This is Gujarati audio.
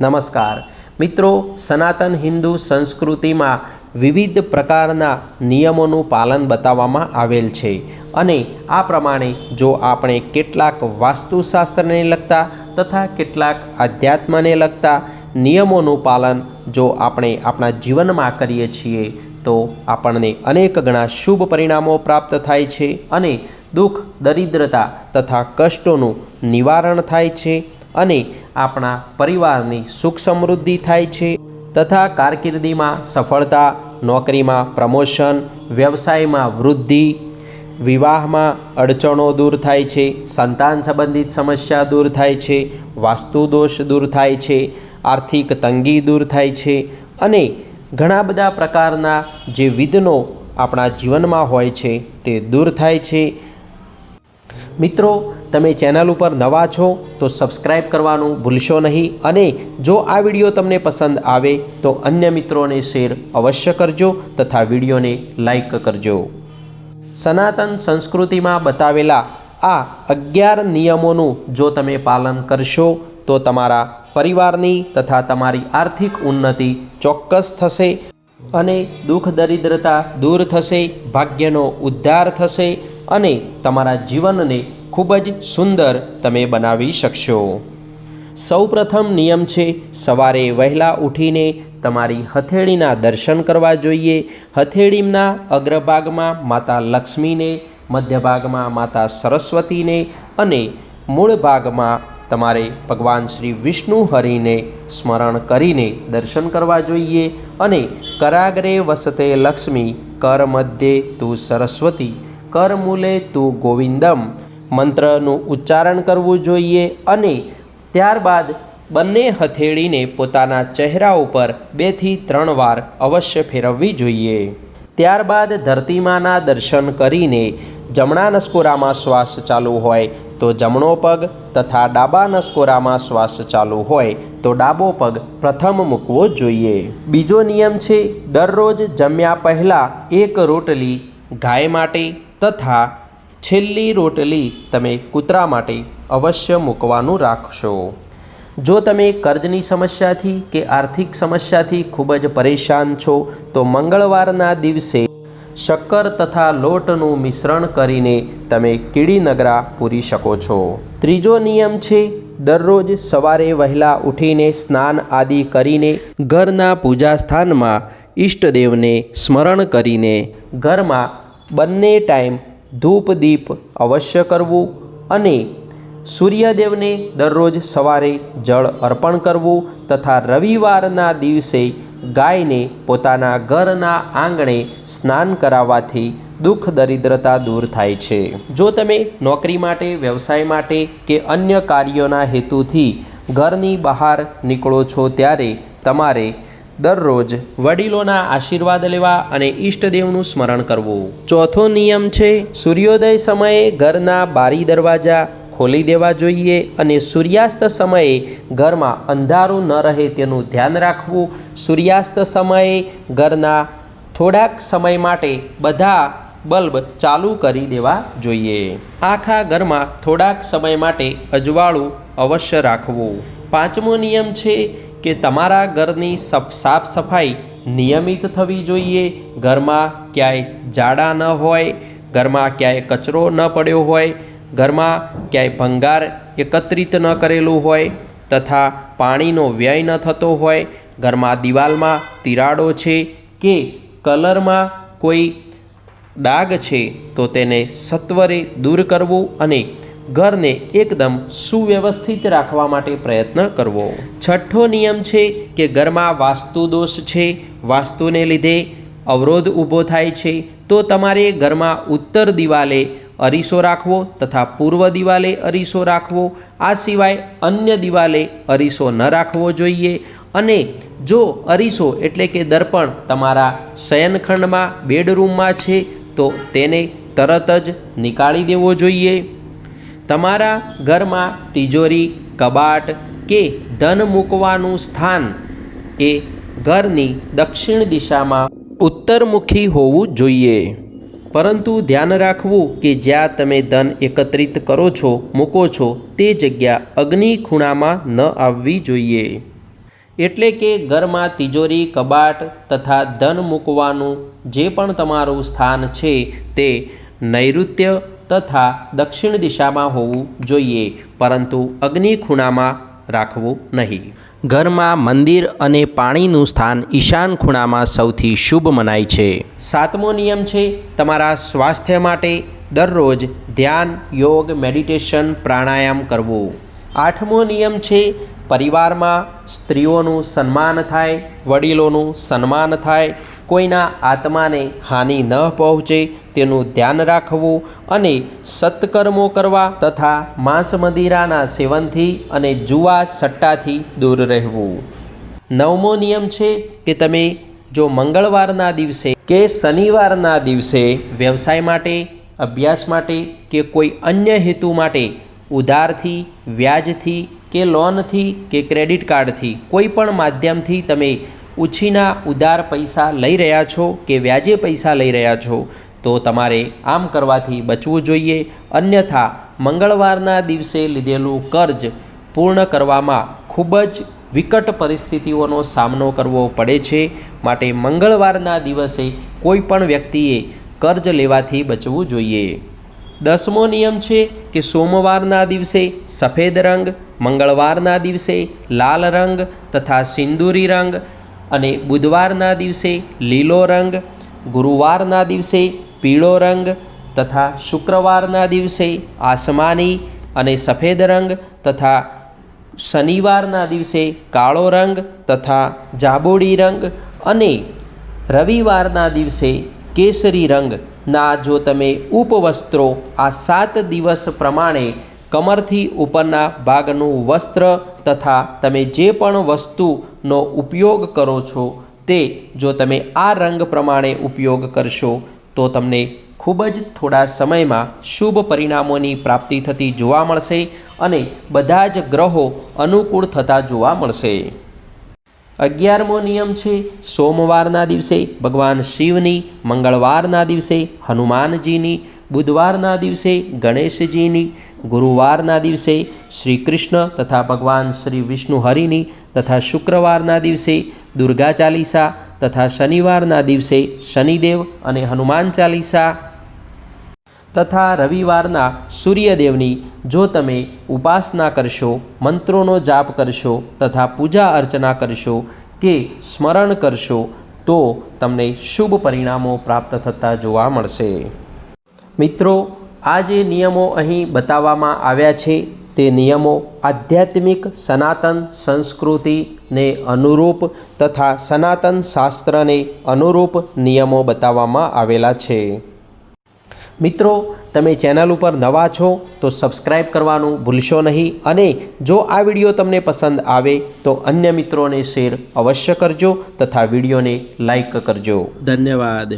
નમસ્કાર. મિત્રો, સનાતન હિન્દુ સંસ્કૃતિમાં વિવિધ પ્રકારના નિયમોનું પાલન બતાવવામાં આવેલ છે અને આ પ્રમાણે જો આપણે કેટલાક વાસ્તુશાસ્ત્રને લગતા તથા કેટલાક આધ્યાત્મને લગતા નિયમોનું પાલન જો આપણે આપણા જીવનમાં કરીએ છીએ, તો આપણને અનેક ગણા શુભ પરિણામો પ્રાપ્ત થાય છે અને દુઃખ, દરિદ્રતા તથા કષ્ટોનું નિવારણ થાય છે અને આપણા પરિવારની સુખ સમૃદ્ધિ થાય છે. તથા કારકિર્દીમાં સફળતા, નોકરીમાં પ્રમોશન, વ્યવસાયમાં વૃદ્ધિ, વિવાહમાં અડચણો દૂર થાય છે, સંતાન સંબંધિત સમસ્યા દૂર થાય છે, વાસ્તુ દોષ દૂર થાય છે, આર્થિક તંગી દૂર થાય છે અને ઘણા બધા પ્રકારના જે વિધનો આપણા જીવનમાં હોય છે તે દૂર થાય છે. મિત્રો, તમે ચેનલ ઉપર નવા છો તો સબસ્ક્રાઈબ કરવાનું ભૂલશો નહીં અને જો આ વીડિયો તમને પસંદ આવે તો અન્ય મિત્રોને શેર અવશ્ય કરજો તથા વિડીયોને લાઈક કરજો. સનાતન સંસ્કૃતિમાં બતાવેલા આ અગિયાર નિયમોનું જો તમે પાલન કરશો તો તમારા પરિવારની તથા તમારી આર્થિક ઉન્નતિ ચોક્કસ થશે અને દુઃખ દરિદ્રતા દૂર થશે, ભાગ્યનો ઉદ્ધાર થશે અને તમારા જીવનને ખૂબ જ સુંદર તમે બનાવી શકશો. સૌપ્રથમ નિયમ છે, સવારે વહેલા ઉઠીને તમારી હથેળીના દર્શન કરવા જોઈએ. હથેળીના અગ્રભાગમાં માતા લક્ષ્મીને મધ્ય ભાગમાં માતા સરસ્વતીને અને મૂળ ભાગમાં તમારે ભગવાન શ્રી વિષ્ણુ હરિને સ્મરણ કરીને દર્શન કરવા જોઈએ અને કરાગરે વસતે લક્ષ્મી, કર મધ્યે તું સરસ્વતી કર મૂલે તું ગોવિંદમ. મંત્રનું ઉચ્ચારણ કરવું જોઈએ અને ત્યારબાદ બંને હથેળીને પોતાના ચહેરા ઉપર બેથી ત્રણ વાર અવશ્ય ફેરવવી જોઈએ. ત્યારબાદ ધરતીમાના દર્શન કરીને જમણા નસકોરામાં શ્વાસ ચાલુ હોય તો જમણો પગ તથા ડાબા નસકોરામાં શ્વાસ ચાલુ હોય તો ડાબો પગ પ્રથમ મૂકવો જોઈએ. બીજો નિયમ છે, દરરોજ જમ્યા પહેલાં એક રોટલી ગાય માટે તથા છેલ્લી રોટલી તમે કૂતરા માટે અવશ્ય મૂકવાનું રાખશો. જો તમે કર્જની સમસ્યાથી કે આર્થિક સમસ્યાથી ખૂબ જ પરેશાન છો, તો મંગળવારના દિવસે શક્કર તથા લોટનું મિશ્રણ કરીને તમે કીડી નગરા પૂરી શકો છો. ત્રીજો નિયમ છે, દરરોજ સવારે વહેલા ઉઠીને સ્નાન આદિ કરીને ઘરના પૂજા સ્થાનમાં ઈષ્ટદેવને સ્મરણ કરીને ઘરમાં બંને ટાઈમ ધૂપ દીપ અવશ્ય કરવું અને સૂર્યદેવને દરરોજ સવારે જળ અર્પણ કરવું તથા રવિવારના દિવસે ગાયને પોતાના ઘરના આંગણે સ્નાન કરાવવાથી દુઃખ દરિદ્રતા દૂર થાય છે. જો તમે નોકરી માટે, વ્યવસાય માટે કે અન્ય કાર્યોના હેતુથી ઘરની બહાર નીકળો છો ત્યારે તમારે દરરોજ વડીલોના આશીર્વાદ લેવા અને ઈષ્ટદેવનું સ્મરણ કરવું. ચોથો નિયમ છે સૂર્યોદય સમયે ઘરના બારી દરવાજા ખોલી દેવા જોઈએ અને સૂર્યાસ્ત સમયે ઘરમાં અંધારું ન રહે તેનું ધ્યાન રાખવું. સૂર્યાસ્ત સમયે ઘરના થોડાક સમય માટે બધા બલ્બ ચાલુ કરી દેવા જોઈએ. આખા ઘરમાં થોડાક સમય માટે અજવાળું અવશ્ય રાખવું. પાંચમો નિયમ છે કે તમારા ઘરની સાફ સફાઈ નિયમિત થવી જોઈએ. ઘરમાં ક્યાંય જાડા ન હોય, ઘરમાં ક્યાંય કચરો ન પડ્યો હોય, ઘરમાં ક્યાંય ભંગાર એકત્રિત ન કરેલું હોય તથા પાણીનો વ્યય ન થતો હોય, ઘરમાં દિવાલમાં તિરાડો છે કે કલરમાં કોઈ ડાઘ છે તો તેને સત્વરે દૂર કરવું અને ઘરને એકદમ સુવ્યવસ્થિત રાખવા માટે પ્રયત્ન કરવો. છઠ્ઠો નિયમ છે કે ઘરમાં વાસ્તુ દોષ છે, વાસ્તુને લીધે અવરોધ ઊભો થાય છે, તો તમારે ઘરમાં ઉત્તર દિવાલે અરીસો રાખવો તથા પૂર્વ દિવાલે અરીસો રાખવો. આ સિવાય અન્ય દિવાલે અરીસો ન રાખવો જોઈએ અને જો અરીસો એટલે કે દર્પણ તમારા શયનખંડમાં, બેડરૂમમાં છે, તો તેને તરત જ નીકાળી દેવો જોઈએ. તમારા ઘરમાં તિજોરી, કબાટ કે ધન મૂકવાનું સ્થાન એ ઘરની દક્ષિણ દિશામાં ઉત્તરમુખી હોવું જોઈએ. પરંતુ ધ્યાન રાખવું કે જ્યાં તમે ધન એકત્રિત કરો છો, મૂકો છો, તે જગ્યા અગ્નિ ખૂણામાં ન આવવી જોઈએ. એટલે કે ઘરમાં તિજોરી, કબાટ તથા ધન મૂકવાનું જે પણ તમારું સ્થાન છે તે નૈઋત્ય તથા દક્ષિણ દિશામાં હોવું જોઈએ પરંતુ અગ્નિ ખૂણામાં રાખવું નહીં. ઘરમાં મંદિર અને પાણીનું સ્થાન ઈશાન ખૂણામાં સૌથી શુભ મનાય છે. સાતમો નિયમ છે તમારા સ્વાસ્થ્ય માટે દરરોજ ધ્યાન યોગ મેડિટેશન પ્રાણાયામ કરવું. આઠમો નિયમ છે પરિવારમાં સ્ત્રીઓનું સન્માન થાય વડીલોનું સન્માન થાય કોઈના આત્માને હાનિ ન પહોંચે તેનું ધ્યાન રાખવું અને સત્કર્મો કરવા તથા માંસ મદિરાના સેવનથી અને જુવા સટ્ટાથી દૂર રહેવું. નવમો નિયમ છે કે તમે જો મંગળવારના દિવસે કે શનિવારના દિવસે વ્યવસાય માટે, અભ્યાસ માટે કે કોઈ અન્ય હેતુ માટે ઉધારથી, વ્યાજથી કે લોનથી કે ક્રેડિટ કાર્ડથી કોઈ પણ માધ્યમથી તમે ઉછીના ઉધાર પૈસા લઈ રહ્યા છો કે વ્યાજે પૈસા લઈ રહ્યા છો? તો તમારે આમ કરવાથી બચવું જોઈએ. અન્યથા, મંગળવારના દિવસે લીધેલું કર્જ પૂર્ણ કરવામાં ખૂબ જ વિકટ પરિસ્થિતિઓનો સામનો કરવો પડે છે. માટે મંગળવારના દિવસે કોઈ પણ વ્યક્તિએ કર્જ લેવાથી બચવું જોઈએ. દસમો નિયમ છે કે સોમવારના દિવસે સફેદ રંગ, મંગળવારના દિવસે લાલ રંગ તથા સિંદૂરી રંગ અને બુધવારના દિવસે લીલો રંગ, ગુરુવારના દિવસે પીળો રંગ તથા શુક્રવારના દિવસે આસમાની અને સફેદ રંગ તથા શનિવારના દિવસે કાળો રંગ તથા જાબોડી રંગ અને રવિવારના દિવસે કેસરી રંગના જો તમે ઉપવસ્ત્રો આ સાત દિવસ પ્રમાણે કમરથી ઉપરના ભાગનું વસ્ત્ર તથા તમે જે પણ વસ્તુનો ઉપયોગ કરો છો તે જો તમે આ રંગ પ્રમાણે ઉપયોગ કરશો, તો તમને ખૂબ જ થોડા સમયમાં શુભ પરિણામોની પ્રાપ્તિ થતી જોવા મળશે અને બધા જ ગ્રહો અનુકૂળ થતા જોવા મળશે. અગિયારમો નિયમ છે, સોમવારના દિવસે ભગવાન શિવની, મંગળવારના દિવસે હનુમાનજીની, બુધવારના દિવસે ગણેશજીની ગુરુવારના દિવસે શ્રી કૃષ્ણ તથા ભગવાન શ્રી વિષ્ણુ હરિની તથા શુક્રવારના દિવસે દુર્ગા ચાલીસા તથા શનિવારના દિવસે શનિદેવ અને હનુમાન ચાલીસા તથા રવિવારના સૂર્યદેવની જો તમે ઉપાસના કરશો, મંત્રોનો જાપ કરશો તથા પૂજા અર્ચના કરશો કે સ્મરણ કરશો, તો તમને શુભ પરિણામો પ્રાપ્ત થતા જોવા મળશે. મિત્રો આ જે નિયમો અહીં બતાવવામાં આવ્યા છે, તે નિયમો આધ્યાત્મિક સનાતન સંસ્કૃતિને અનુરૂપ તથા સનાતન શાસ્ત્રને અનુરૂપ નિયમો બતાવવામાં આવેલા છે. મિત્રો, તમે ચેનલ ઉપર નવા છો તો સબસ્ક્રાઈબ કરવાનું ભૂલશો નહીં અને જો આ વીડિયો તમને પસંદ આવે તો અન્ય મિત્રોને શેર અવશ્ય કરજો તથા વિડીયોને લાઈક કરજો. ધન્યવાદ.